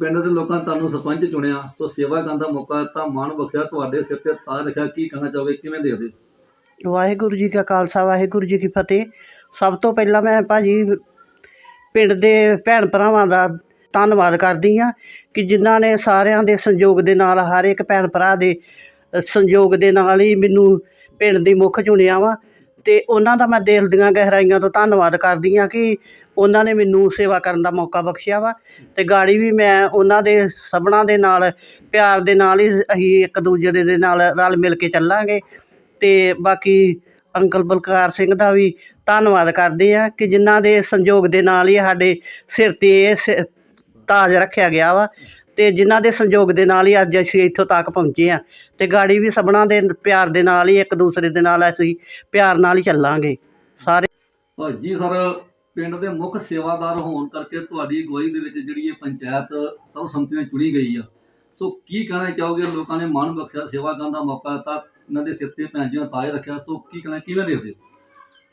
ਪਿੰਡ ਦੇ ਲੋਕਾਂ ਤੁਹਾਨੂੰ ਸਰਪੰਚ ਚੁਣਿਆ, ਸੋ ਸੇਵਾ ਕਰਨ ਦਾ ਮੌਕਾ ਦਿੱਤਾ, ਮਾਣ ਬਖਸ਼ਿਆ, ਤੁਹਾਡੇ ਸਿਰ ਤੇ ਤਾਜ ਰੱਖਿਆ, ਕੀ ਕਹਿਣਾ ਚਾਹੋਗੇ, ਕਿਵੇਂ ਦੇਖਦੇ ਵਾਹਿਗੁਰੂ ਜੀ ਕਾ ਖਾਲਸਾ, ਵਾਹਿਗੁਰੂ ਜੀ ਕੀ ਫਤਿਹ। ਸਭ ਤੋਂ ਪਹਿਲਾਂ ਮੈਂ ਭਾਜੀ ਪਿੰਡ ਦੇ ਭੈਣ ਭਰਾਵਾਂ ਦਾ ਧੰਨਵਾਦ ਕਰਦੀ ਹਾਂ ਕਿ ਜਿਨ੍ਹਾਂ ਨੇ ਸਾਰਿਆਂ ਦੇ ਸੰਯੋਗ ਦੇ ਨਾਲ, ਹਰ ਇੱਕ ਭੈਣ ਭਰਾ ਦੇ ਸੰਯੋਗ ਦੇ ਨਾਲ ਹੀ ਮੈਨੂੰ ਪਿੰਡ ਦੀ ਮੁੱਖ ਚੁਣਿਆ ਵਾ। ਅਤੇ ਉਹਨਾਂ ਦਾ ਮੈਂ ਦਿਲ ਦੀਆਂ ਗਹਿਰਾਈਆਂ ਤੋਂ ਧੰਨਵਾਦ ਕਰਦੀ ਹਾਂ ਕਿ ਉਹਨਾਂ ਨੇ ਮੈਨੂੰ ਸੇਵਾ ਕਰਨ ਦਾ ਮੌਕਾ ਬਖਸ਼ਿਆ ਵਾ। ਅਤੇ ਗਾੜੀ ਵੀ ਮੈਂ ਉਹਨਾਂ ਦੇ ਸਭਨਾਂ ਦੇ ਨਾਲ, ਪਿਆਰ ਦੇ ਨਾਲ ਹੀ ਅਸੀਂ ਇੱਕ ਦੂਜੇ ਦੇ ਨਾਲ ਰਲ ਮਿਲ ਕੇ ਚੱਲਾਂਗੇ। ਅਤੇ ਬਾਕੀ ਅੰਕਲ ਬਲਕਾਰ ਸਿੰਘ ਦਾ ਵੀ ਧੰਨਵਾਦ ਕਰਦੇ ਹਾਂ ਕਿ ਜਿਨ੍ਹਾਂ ਦੇ ਸੰਯੋਗ ਦੇ ਨਾਲ ਹੀ ਸਾਡੇ ਸਿਰ ਤੇ ਇਹ ਸ- ਤਾਜ ਰੱਖਿਆ ਗਿਆ ਵਾ। ਤੇ ਜਿਨ੍ਹਾਂ ਦੇ ਸੰਯੋਗ ਦੇ ਨਾਲ ਹੀ ਅੱਜ ਅਸੀਂ ਇੱਥੋਂ ਤੱਕ ਪਹੁੰਚੇ ਆ ਤੇ ਗਾੜੀ ਵੀ ਸਭਨਾਂ ਦੇ ਪਿਆਰ ਦੇ ਨਾਲ ਹੀ ਇੱਕ ਦੂਸਰੇ ਦੇ ਨਾਲ ਅਸੀਂ ਪਿਆਰ ਨਾਲ ਹੀ ਚੱਲਾਂਗੇ। ਸਾਰੇ ਭਾਜੀ ਸਰ ਪਿੰਡ ਦੇ ਮੁੱਖ ਸੇਵਾਦਾਰ ਹੋਣ ਕਰਕੇ ਤੁਹਾਡੀ ਅਗਵਾਈ ਦੇ ਵਿੱਚ ਜਿਹੜੀ ਇਹ ਪੰਚਾਇਤ ਸਰਬਸੰਮਤੀ ਨਾਲ ਚੁਣੀ ਗਈ ਆ। ਸੋ ਕੀ ਕਹਿਣਾ ਚਾਹੋਗੇ? ਲੋਕਾਂ ਨੇ ਮਾਣ ਬਖਸ਼ਿਆ ਸੇਵਾ ਕਰਨ ਦਾ ਮੌਕਾ ਦਿੱਤਾ ਇਹਨਾਂ ਦੇ ਸਿਰ ਤੇ ਭੈਣ ਜੀ ਦਾ ਤਾਜ ਰੱਖਿਆ। ਸੋ ਕੀ ਕਹਿਣਾ ਕਿਵੇਂ ਦੇਖਦੇ ਹੋ?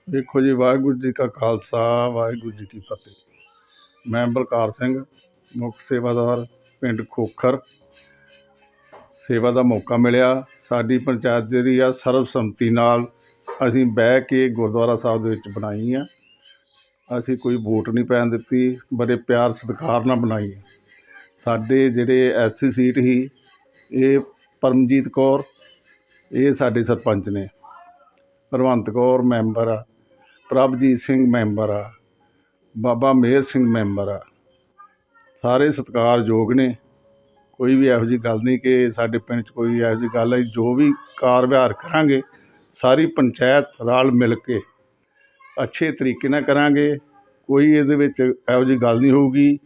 ਦੇਖੋ ਜੀ ਵਾਹਿਗੁਰੂ ਜੀ ਕਾ ਖਾਲਸਾ ਵਾਹਿਗੁਰੂ ਜੀ ਕੀ ਫਤਿਹ। ਮੈਂ ਬਲਕਾਰ ਸਿੰਘ ਮੁੱਖ ਸੇਵਾਦਾਰ। ਪਿੰਡ ਖੋਖਰ। ਸੇਵਾ ਦਾ ਮੌਕਾ ਮਿਲਿਆ। ਸਾਡੀ ਪੰਚਾਇਤ ਜਿਹੜੀ ਆ, ਸਰਬਸੰਮਤੀ ਨਾਲ ਅਸੀਂ ਬਹਿ ਕੇ ਗੁਰਦੁਆਰਾ ਸਾਹਿਬ ਦੇ ਵਿੱਚ ਬਣਾਈ ਆ। ਅਸੀਂ ਕੋਈ ਵੋਟ ਨਹੀਂ ਪੈਣ ਦਿੱਤੀ, ਬੜੇ ਪਿਆਰ ਸਤਿਕਾਰ ਨਾਲ ਬਣਾਈ ਸਾਡੇ ਜਿਹੜੇ ਐਸਸੀ ਸੀਟ ਸੀ, ਇਹ ਪਰਮਜੀਤ ਕੌਰ, ਇਹ ਸਾਡੇ ਸਰਪੰਚ ਨੇ। ਭਰਵੰਤ ਕੌਰ ਮੈਂਬਰ ਆ, ਪ੍ਰਭਜੀਤ ਸਿੰਘ ਮੈਂਬਰ ਆ, ਬਾਬਾ ਮੇਹਰ ਸਿੰਘ ਮੈਂਬਰ ਆ। ਸਾਰੇ ਸਤਿਕਾਰਯੋਗ ਨੇ। ਕੋਈ ਵੀ ਇਹੋ ਜਿਹੀ ਗੱਲ ਨਹੀਂ ਕਿ ਸਾਡੇ ਪਿੰਡ 'ਚ ਕੋਈ ਇਹੋ ਜਿਹੀ ਗੱਲ ਹੈ। ਜੋ ਵੀ ਕਾਰ ਵਿਹਾਰ ਕਰਾਂਗੇ, ਸਾਰੀ ਪੰਚਾਇਤ ਰਲ ਮਿਲ ਕੇ ਅੱਛੇ ਤਰੀਕੇ ਨਾਲ ਕਰਾਂਗੇ। ਕੋਈ ਇਹਦੇ ਵਿੱਚ ਇਹੋ ਜਿਹੀ ਗੱਲ ਨਹੀਂ ਹੋਊਗੀ,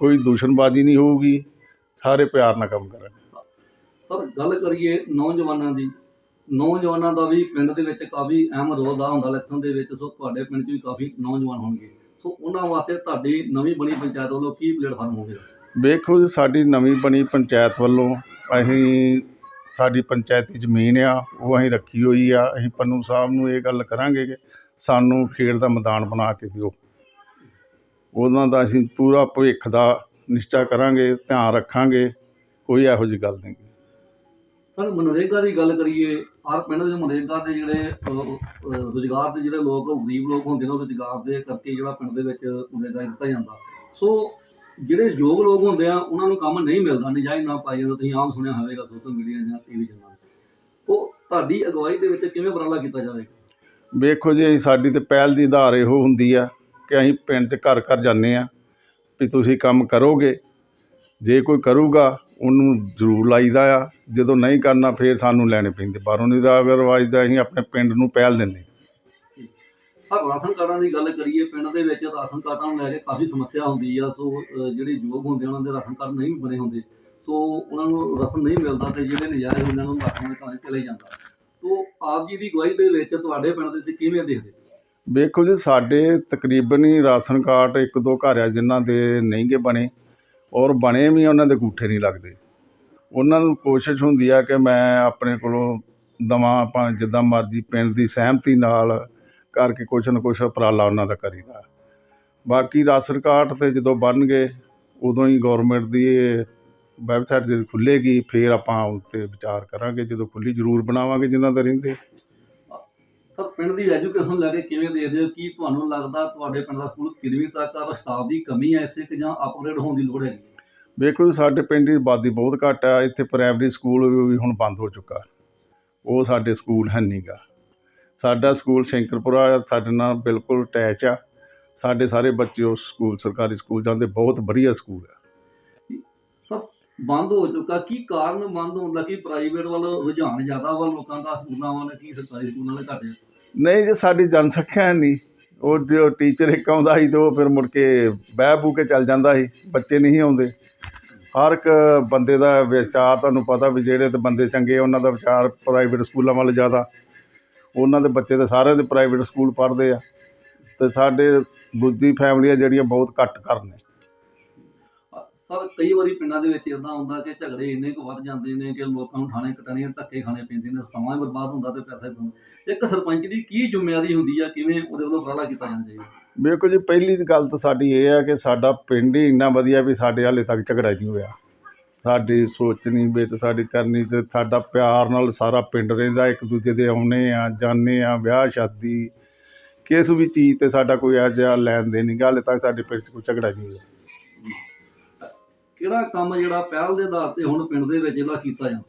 ਕੋਈ ਦੂਸ਼ਣਬਾਜ਼ੀ ਨਹੀਂ ਹੋਊਗੀ। ਸਾਰੇ ਪਿਆਰ ਨਾਲ ਕੰਮ ਕਰਾਂਗੇ। ਸਰ, ਗੱਲ ਕਰੀਏ ਨੌਜਵਾਨਾਂ ਦੀ। ਨੌਜਵਾਨਾਂ ਦਾ ਵੀ ਪਿੰਡ ਦੇ ਵਿੱਚ ਕਾਫੀ ਅਹਿਮ ਰੋਲ ਦਾ ਹੁੰਦਾ। ਇਲੈਕਸ਼ਨ ਦੇ ਵਿੱਚ, ਸੋ ਤੁਹਾਡੇ ਪਿੰਡ 'ਚ ਵੀ ਕਾਫੀ ਨੌਜਵਾਨ ਹੋਣਗੇ। ਸੋ ਉਹਨਾਂ ਵਾਸਤੇ ਤੁਹਾਡੀ ਨਵੀਂ ਬਣੀ ਪੰਚਾਇਤ ਵੱਲੋਂ ਕੀ ਪਲੇਟਫਾਰਮ ਹੋਵੇਗਾ? ਵੇਖੋ ਜੀ, ਸਾਡੀ ਨਵੀਂ ਬਣੀ ਪੰਚਾਇਤ ਵੱਲੋਂ ਅਸੀਂ ਸਾਡੀ ਪੰਚਾਇਤੀ ਜ਼ਮੀਨ ਆ, ਉਹ ਅਸੀਂ ਰੱਖੀ ਹੋਈ ਆ। ਅਸੀਂ ਪੰਨੂ ਸਾਹਿਬ ਨੂੰ ਇਹ ਗੱਲ ਕਰਾਂਗੇ ਕਿ ਸਾਨੂੰ ਖੇਡ ਦਾ ਮੈਦਾਨ ਬਣਾ ਕੇ ਦਿਓ। ਉਹਨਾਂ ਦਾ ਅਸੀਂ ਪੂਰਾ ਭਵਿੱਖ ਦਾ ਨਿਸ਼ਚਾ ਕਰਾਂਗੇ, ਧਿਆਨ ਰੱਖਾਂਗੇ, ਕੋਈ ਇਹੋ ਜਿਹੀ ਗੱਲ ਨਹੀਂ। ਸਰ ਮਨਰੇਗਾ ਦੀ ਗੱਲ ਕਰੀਏ, ਹਰ ਪਿੰਡ ਦੇ ਮਨਰੇਗਾ ਦੇ ਜਿਹੜੇ ਰੁਜ਼ਗਾਰ ਦੇ ਜਿਹੜੇ ਲੋਕ, ਗਰੀਬ ਲੋਕ ਹੁੰਦੇ ਨੇ, ਉਹ ਰੁਜ਼ਗਾਰ ਦੇ ਕਰਕੇ ਜਿਹੜਾ ਪਿੰਡ ਦੇ ਵਿੱਚ ਮਨਰੇਗਾ ਦਿੱਤਾ ਜਾਂਦਾ। ਸੋ ਜਿਹੜੇ ਯੋਗ ਲੋਕ ਹੁੰਦੇ ਆ, ਉਹਨਾਂ ਨੂੰ ਕੰਮ ਨਹੀਂ ਮਿਲਦਾ, ਨਜਾਇਜ਼ ਨਾ ਪਾਈ ਜਾਂਦਾ। ਤੁਸੀਂ ਆਮ ਸੁਣਿਆ ਹੋਵੇਗਾ, ਸੋਸ਼ਲ ਮੀਡੀਆ ਜਾਂ ਟੀਵੀ ਚੈਨਲ ਉਹ ਤੁਹਾਡੀ ਅਗਵਾਈ ਦੇ ਵਿੱਚ ਕਿਵੇਂ ਉਪਰਾਲਾ ਕੀਤਾ ਜਾਵੇਗਾ? ਵੇਖੋ ਜੀ ਸਾਡੀ ਤੇ ਪਹਿਲ ਦੀ ਆਧਾਰ ਇਹੋ ਹੁੰਦੀ ਆ ਕਿ ਅਸੀਂ ਪਿੰਡ 'ਚ ਘਰ ਘਰ ਜਾਂਦੇ ਆ ਵੀ ਤੁਸੀਂ ਕੰਮ ਕਰੋਗੇ। ਜੇ ਕੋਈ ਕਰੂਗਾ ਉਹਨੂੰ ਜ਼ਰੂਰ ਲਾਈਦਾ ਆ। ਜਦੋਂ ਨਹੀਂ ਕਰਨਾ ਫੇਰ ਸਾਨੂੰ ਲੈਣੇ ਪੈਂਦੇ। ਬਾਹਰੋਂ ਨਹੀਂ ਦਾ ਅਗਰਵਾਈਜ਼ ਦਾ ਅਸੀਂ ਆਪਣੇ ਪਿੰਡ ਨੂੰ ਪਹਿਲ ਦਿੰਦੇ। ਸਰ ਰਾਸ਼ਨ ਕਾਰਡਾਂ ਦੀ ਗੱਲ ਕਰੀਏ ਪਿੰਡ ਦੇ ਵਿੱਚ ਰਾਸ਼ਨ ਕਾਰਡਾਂ ਨੂੰ ਲੈ ਕੇ ਕਾਫੀ ਸਮੱਸਿਆ ਹੁੰਦੀ ਆ। ਸੋ ਜਿਹੜੇ ਯੋਗ ਹੁੰਦੇ ਆ, ਉਹਨਾਂ ਦੇ ਰਾਸ਼ਨ ਕਾਰਡ ਨਹੀਂ ਬਣੇ ਹੁੰਦੇ। ਸੋ ਉਹਨਾਂ ਨੂੰ ਰਾਸ਼ਨ ਨਹੀਂ ਮਿਲਦਾ ਤੇ ਜਿਹੜੇ ਨਜਾਇਜ਼ ਉਹਨਾਂ ਨੂੰ ਰਾਸ਼ਨ ਦੇ ਕਾਰਨ ਚਲੇ ਜਾਂਦਾ। ਸੋ ਆਪ ਜੀ ਦੀ ਅਗਵਾਈ ਦੇ ਵਿੱਚ ਤੁਹਾਡੇ ਪਿੰਡ ਦੇ ਵਿੱਚ ਕਿਵੇਂ ਦੇਖਦੇ? ਵੇਖੋ ਜੀ ਸਾਡੇ ਤਕਰੀਬਨ ਹੀ ਰਾਸ਼ਨ ਕਾਰਡ ਇੱਕ ਦੋ ਘਰ ਆ ਜਿਨ੍ਹਾਂ ਦੇ ਨਹੀਂਗੇ ਬਣੇ। ਔਰ ਬਣੇ ਵੀ ਉਹਨਾਂ ਦੇ ਗੂਠੇ ਨਹੀਂ ਲੱਗਦੇ। ਉਹਨਾਂ ਨੂੰ ਕੋਸ਼ਿਸ਼ ਹੁੰਦੀ ਆ ਕਿ ਮੈਂ ਆਪਣੇ ਕੋਲੋਂ ਦਵਾਂ, ਆਪਾਂ ਜਿੱਦਾਂ ਮਰਜ਼ੀ ਪਿੰਡ ਦੀ ਸਹਿਮਤੀ ਨਾਲ ਕਰਕੇ ਕੁਛ ਨਾ ਕੁਛ ਉਪਰਾਲਾ ਉਹਨਾਂ ਦਾ ਕਰੀਦਾ। ਬਾਕੀ ਰਾਸ਼ਨ ਕਾਰਡ ਤੇ ਜਦੋਂ ਬਣਨਗੇ, ਉਦੋਂ ਹੀ ਗਵਰਨਮੈਂਟ ਦੀ ਇਹ ਵੈਬਸਾਈਟ ਜਦੋਂ ਖੁੱਲ੍ਹੇਗੀ ਫਿਰ ਆਪਾਂ ਉੱਤੇ ਵਿਚਾਰ ਕਰਾਂਗੇ। ਜਦੋਂ ਖੁੱਲ੍ਹੀ ਜ਼ਰੂਰ ਬਣਾਵਾਂਗੇ ਜਿਨ੍ਹਾਂ ਦੇ ਰਹਿੰਦੇ। ਸਰ ਪਿੰਡ ਦੀ ਐਜੂਕੇਸ਼ਨ ਲੈ ਕੇ ਕਿਵੇਂ ਦੇਖਦੇ ਹੋ? ਕੀ ਤੁਹਾਨੂੰ ਲੱਗਦਾ ਤੁਹਾਡੇ ਪਿੰਡ ਦਾ ਸਕੂਲ ਕਿੰਨਵੀਂ ਤੱਕ ਆ ਸਟਾਫ ਦੀ ਕਮੀ ਹੈ ਇੱਥੇ ਕਿ ਜਾਂ ਅਪਗ੍ਰੇਡ ਹੋਣ ਦੀ ਲੋੜ ਹੈ? ਵੇਖੋ ਜੀ, ਸਾਡੇ ਪਿੰਡ ਦੀ ਆਬਾਦੀ ਬਹੁਤ ਘੱਟ ਆ ਇੱਥੇ ਪ੍ਰਾਇਮਰੀ ਸਕੂਲ ਵੀ ਹੁਣ ਬੰਦ ਹੋ ਚੁੱਕਾ ਉਹ ਸਾਡੇ ਸਕੂਲ ਹੈ ਨਹੀਂਗਾ ਸਾਡਾ ਸਕੂਲ ਸ਼ੰਕਰਪੁਰਾ ਸਾਡੇ ਨਾਲ ਬਿਲਕੁਲ ਅਟੈਚ ਆ। ਸਾਡੇ ਸਾਰੇ ਬੱਚੇ ਉਸ ਸਕੂਲ ਸਰਕਾਰੀ ਸਕੂਲ ਜਾਂਦੇ। ਬਹੁਤ ਵਧੀਆ ਸਕੂਲ ਆ ਬੰਦ ਹੋ ਚੁੱਕਾ। ਕੀ ਕਾਰਨ ਬੰਦ ਹੋਣ ਦਾ? ਕੀ ਪ੍ਰਾਈਵੇਟ ਵੱਲ ਰੁਝਾਨ ਜ਼ਿਆਦਾ ਵਾ? ਲੋਕਾਂ ਦਾ ਸਕੂਲਾਂ ਵੱਲ ਕੀ ਸਰਕਾਰੀ ਸਕੂਲਾਂ ਨਾਲ ਘੱਟ ਨਹੀਂ ਜੇ, ਸਾਡੀ ਜਨਸੰਖਿਆ ਹੈ ਨਹੀਂ। ਉਹ ਜੋ ਟੀਚਰ ਇੱਕ ਆਉਂਦਾ ਸੀ ਤੇ ਉਹ ਫਿਰ ਮੁੜ ਕੇ ਬਹਿ ਬੂ ਕੇ ਚੱਲ ਜਾਂਦਾ ਸੀ। ਬੱਚੇ ਨਹੀਂ ਆਉਂਦੇ। ਹਰ ਇੱਕ ਬੰਦੇ ਦਾ ਵਿਚਾਰ ਤੁਹਾਨੂੰ ਪਤਾ ਵੀ ਜਿਹੜੇ ਤੇ ਬੰਦੇ ਚੰਗੇ ਉਹਨਾਂ ਦਾ ਵਿਚਾਰ ਪ੍ਰਾਈਵੇਟ ਸਕੂਲਾਂ ਵੱਲ ਜ਼ਿਆਦਾ। ਉਹਨਾਂ ਦੇ ਬੱਚੇ ਤਾਂ ਸਾਰਿਆਂ ਦੇ ਪ੍ਰਾਈਵੇਟ ਸਕੂਲ ਪੜ੍ਹਦੇ ਆ। ਤੇ ਸਾਡੇ ਦੂਜੀ ਫੈਮਲੀਆਂ ਜਿਹੜੀਆਂ ਬਹੁਤ ਘੱਟ ਕਰ ਨੇ। ਸਰ ਕਈ ਵਾਰੀ ਪਿੰਡਾਂ ਦੇ ਵਿੱਚ ਇਦਾਂ ਹੁੰਦਾ ਕਿ ਝਗੜੇ ਇੰਨੇ ਕੁ ਵੱਧ ਜਾਂਦੇ ਨੇ ਕਿ ਲੋਕਾਂ ਨੂੰ ਥਾਣੇ ਕਟਾਣੇ, ਧੱਕੇ ਖਾਣੇ ਪੈਂਦੇ ਨੇ, ਸਮਾਂ ਬਰਬਾਦ ਹੁੰਦਾ ਤੇ ਪੈਸੇ ਵੀ ਇੱਕ ਸਰਪੰਚ ਦੀ ਕੀ ਜ਼ਿੰਮੇਵਾਰੀ ਹੁੰਦੀ ਆ, ਕਿਵੇਂ ਉਹਦੇ ਵੱਲੋਂ ਉਪਰਾਲਾ ਕੀਤਾ ਜਾਂਦਾ ਚਾਹੀਦਾ? ਵੇਖੋ ਜੀ, ਪਹਿਲੀ ਗੱਲ ਤਾਂ ਸਾਡੀ ਇਹ ਆ ਕਿ ਸਾਡਾ ਪਿੰਡ ਹੀ ਇੰਨਾ ਵਧੀਆ ਵੀ ਸਾਡੇ ਹਾਲੇ ਤੱਕ ਝਗੜਾ ਨਹੀਂ ਹੋਇਆ। ਸਾਡੀ ਸੋਚਣੀ ਵਿੱਚ ਸਾਡੀ ਕਰਨੀ ਤੇ ਸਾਡਾ ਪਿਆਰ ਨਾਲ ਸਾਰਾ ਪਿੰਡ ਰਹਿੰਦਾ, ਇੱਕ ਦੂਜੇ ਦੇ ਆਉਣੇ ਆ, ਜਾਂਦੇ ਆ, ਵਿਆਹ, ਸ਼ਾਦੀ, ਕਿਸ ਵੀ ਚੀਜ਼ ਤੇ ਸਾਡਾ ਕੋਈ ਇਹੋ ਜਿਹਾ ਲੈਣ ਦੇਣ ਨਹੀਂ ਗਾ, ਹਾਲੇ ਤੱਕ ਸਾਡੇ ਪਿੰਡ 'ਚ ਕੋਈ ਝਗੜਾ ਨਹੀਂ ਹੋਇਆ। ਕਿਹੜਾ ਕੰਮ ਜਿਹੜਾ ਪਹਿਲ ਦੇ ਆਧਾਰ ਤੇ ਹੁਣ ਪਿੰਡ ਦੇ ਵਿੱਚ ਜਿਹੜਾ ਕੀਤਾ ਜਾਂਦਾ?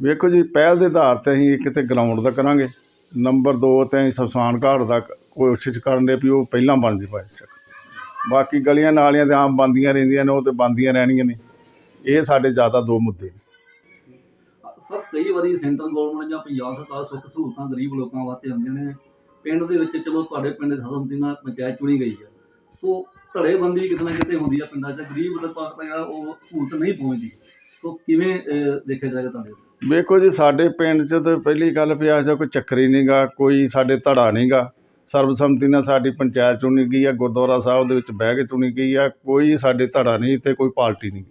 ਵੇਖੋ ਜੀ ਪਹਿਲ ਦੇ ਆਧਾਰ ਤੇ ਅਸੀਂ ਇੱਕ ਤੇ ਗਰਾਊਂਡ ਦਾ ਕਰਾਂਗੇ। ਨੰਬਰ 2 ਤੇ ਅਸੀਂ ਸ਼ਮਸ਼ਾਨ ਘਾਟ ਦਾ ਕੋਸ਼ਿਸ਼ ਕਰਨ ਦੇ ਵੀ ਉਹ ਪਹਿਲਾਂ ਬਣ ਜੇ ਪਾਏ ਬਾਕੀ ਗਲੀਆਂ ਨਾਲੀਆਂ ਤੇ ਆਮ ਬੰਦੀਆਂ ਰਹਿੰਦੀਆਂ ਨੇ ਉਹ ਤੇ ਬੰਦੀਆਂ ਰਹਿਣੀਆਂ ਨੇ। ਇਹ ਸਾਡੇ ਜ਼ਿਆਦਾ ਦੋ ਮੁੱਦੇ ਨੇ। ਸਰ ਕਈ ਵਾਰੀ ਸੈਂਟਰਲ ਗਵਰਨਮੈਂਟ ਜਾਂ ਪੰਜਾਬ ਸਰਕਾਰ ਸੁੱਖ ਸਹੂਲਤਾਂ ਗਰੀਬ ਲੋਕਾਂ ਵਾਸਤੇ ਆਉਂਦੀਆਂ ਨੇ। ਪਿੰਡ ਦੇ ਵਿੱਚ ਚਲੋ ਤੁਹਾਡੇ ਪਿੰਡ ਦੇ ਹਸਮਤੀ ਨਾਲ ਪੰਚਾਇਤ ਚੁਣੀ ਗਈ ਹੈ। ਸੋ ਧੜੇਬੰਦੀ ਕਿਤੇ ਨਾ ਕਿਤੇ ਹੁੰਦੀ ਆ ਪਿੰਡਾਂ 'ਚ। ਗਰੀਬ ਤੱਕ ਜਿਹੜਾ ਉਹ ਸਹੂਲਤ ਨਹੀਂ ਪਹੁੰਚਦੀ। ਸੋ ਕਿਵੇਂ ਅਹ, ਦੇਖਿਆ ਜਾਏਗਾ ਤੁਹਾਡੇ ਵੇਖੋ ਜੀ ਸਾਡੇ ਪਿੰਡ 'ਚ ਤਾਂ ਪਹਿਲੀ ਗੱਲ ਵੀ ਆ ਕੋਈ ਚੱਕਰ ਨਹੀਂਗਾ ਕੋਈ ਸਾਡੇ ਧੜਾ ਨਹੀਂਗਾ। ਸਰਬਸੰਮਤੀ ਨਾਲ ਸਾਡੀ ਪੰਚਾਇਤ ਚੁਣੀ ਗਈ ਆ ਗੁਰਦੁਆਰਾ ਸਾਹਿਬ ਦੇ ਵਿੱਚ ਬਹਿ ਕੇ ਚੁਣੀ ਗਈ ਆ ਕੋਈ ਸਾਡੇ ਧੜਾ ਨਹੀਂ ਤੇ ਕੋਈ ਪਾਰਟੀ ਨਹੀਂ।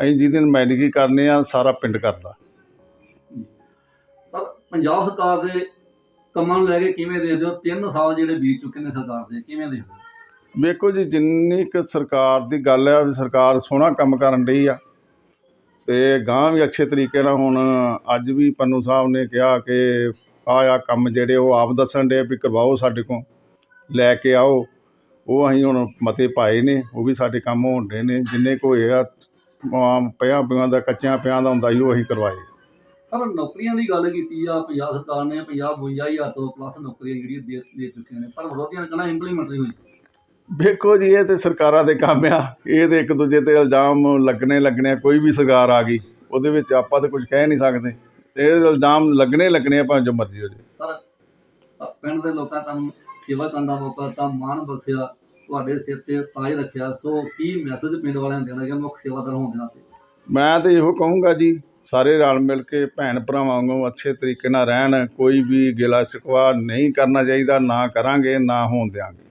ਅਸੀਂ ਜਿਹਦੀ ਨੁਮਾਇੰਦਗੀ ਕਰਨੇ ਆ ਸਾਰਾ ਪਿੰਡ ਕਰਦਾ। ਸਰ ਪੰਜਾਬ ਸਰਕਾਰ ਦੇ ਕੰਮਾਂ ਨੂੰ ਲੈ ਕੇ ਕਿਵੇਂ ਦੇਖਦੇ ਹੋ? 3 ਸਾਲ ਜਿਹੜੇ ਬੀਤ ਚੁੱਕੇ ਨੇ ਸਰਕਾਰ ਦੇ ਕਿਵੇਂ ਦੇਖਦੇ ਹੋ? ਵੇਖੋ ਜੀ, ਜਿੰਨੀ ਕੁ ਸਰਕਾਰ ਦੀ ਗੱਲ ਆ ਵੀ ਸਰਕਾਰ ਸੋਹਣਾ ਕੰਮ ਕਰਨ ਰਹੀ ਆ। ਤੇ ਗਾਂ ਵੀ ਅੱਛੇ ਤਰੀਕੇ ਨਾਲ ਹੁਣ ਅੱਜ ਵੀ ਪੰਨੂ ਸਾਹਿਬ ਨੇ ਕਿਹਾ ਕਿ ਆਹ ਆ ਕੰਮ ਜਿਹੜੇ ਉਹ ਆਪ ਦੱਸਣ ਦੇ ਵੀ ਕਰਵਾਓ ਸਾਡੇ ਕੋਲ, ਲੈ ਕੇ ਆਓ। ਉਹ ਅਸੀਂ ਹੁਣ ਮਤੇ ਪਾਏ ਨੇ, ਉਹ ਵੀ ਸਾਡੇ ਕੰਮ ਹੋਣ ਦੇ ਨੇ। ਜਿੰਨੇ ਕੋ ਹੋਏ ਆਮ ਪਿਆਂ ਪਿਆਂ ਦਾ, ਕੱਚਿਆਂ ਪਿਆਂ ਦਾ ਹੁੰਦਾ ਸੀ, ਉਹ ਅਸੀਂ ਕਰਵਾਏ। ਸਰ ਨੌਕਰੀਆਂ ਦੀ ਗੱਲ ਕੀਤੀ ਆ, ਪੰਜਾਬ ਸਰਕਾਰ ਨੇ, ਪੰਜਾਬ 52000 ਤੋਂ ਪਲੱਸ ਨੌਕਰੀਆਂ ਜਿਹੜੀਆਂ ਦੇ ਦੇ ਚੁੱਕੀਆਂ ਨੇ। ਪਰ ਵਿਰੋਧੀਆਂ ਨੇ ਕਹਿਣਾ ਇੰਪਲੀਮੈਂਟ ਨਹੀਂ ਹੋਈ। ਵੇਖੋ ਜੀ ਇਹ ਤੇ ਸਰਕਾਰਾਂ ਦੇ ਕੰਮ ਆ। ਇਹ ਤੇ ਇੱਕ ਦੂਜੇ ਤੇ ਇਲਜ਼ਾਮ ਲੱਗਣੇ ਲੱਗਣੇ ਕੋਈ ਵੀ ਸਰਕਾਰ ਆ ਗਈ ਉਹਦੇ ਵਿੱਚ ਆਪਾਂ ਤਾਂ ਕੁਝ ਕਹਿ ਨਹੀਂ ਸਕਦੇ। ਇਹ ਇਲਜ਼ਾਮ ਲੱਗਣੇ ਲੱਗਣੇ ਆ ਭਾਵੇਂ ਜੋ ਮਰਜ਼ੀ ਹੋ ਜਾਏ। ਸਰ ਪਿੰਡ ਦੇ ਲੋਕਾਂ ਤੁਹਾਨੂੰ ਸੇਵਾ ਕਰਨ ਦਾ ਮੌਕਾ ਦਿੱਤਾ ਮਾਣ ਬਖਸ਼ਿਆ ਤੁਹਾਡੇ ਸਿਰ ਤੇ ਤਾਜ ਰੱਖਿਆ। ਸੋ ਕੀ ਮੈਸੇਜ ਪਿੰਡ ਵਾਲਿਆਂ ਨੂੰ ਦੇਣਾ ਕਿ ਮੁੱਖ ਸੇਵਾਦਾਰ ਹੋਣ ਦੇ ਨਾਤੇ? ਮੈਂ ਤਾਂ ਇਹੋ ਕਹੂੰਗਾ ਜੀ ਸਾਰੇ ਰਲ ਮਿਲ ਕੇ ਭੈਣ ਭਰਾਵਾਂ ਵਾਂਗੂ ਅੱਛੇ ਤਰੀਕੇ ਨਾਲ ਰਹਿਣ ਕੋਈ ਵੀ ਗਿਲਾ ਸ਼ਿਕਵਾ ਨਹੀਂ ਕਰਨਾ ਚਾਹੀਦਾ ਨਾ ਕਰਾਂਗੇ ਨਾ ਹੋਣ ਦਿਆਂਗੇ।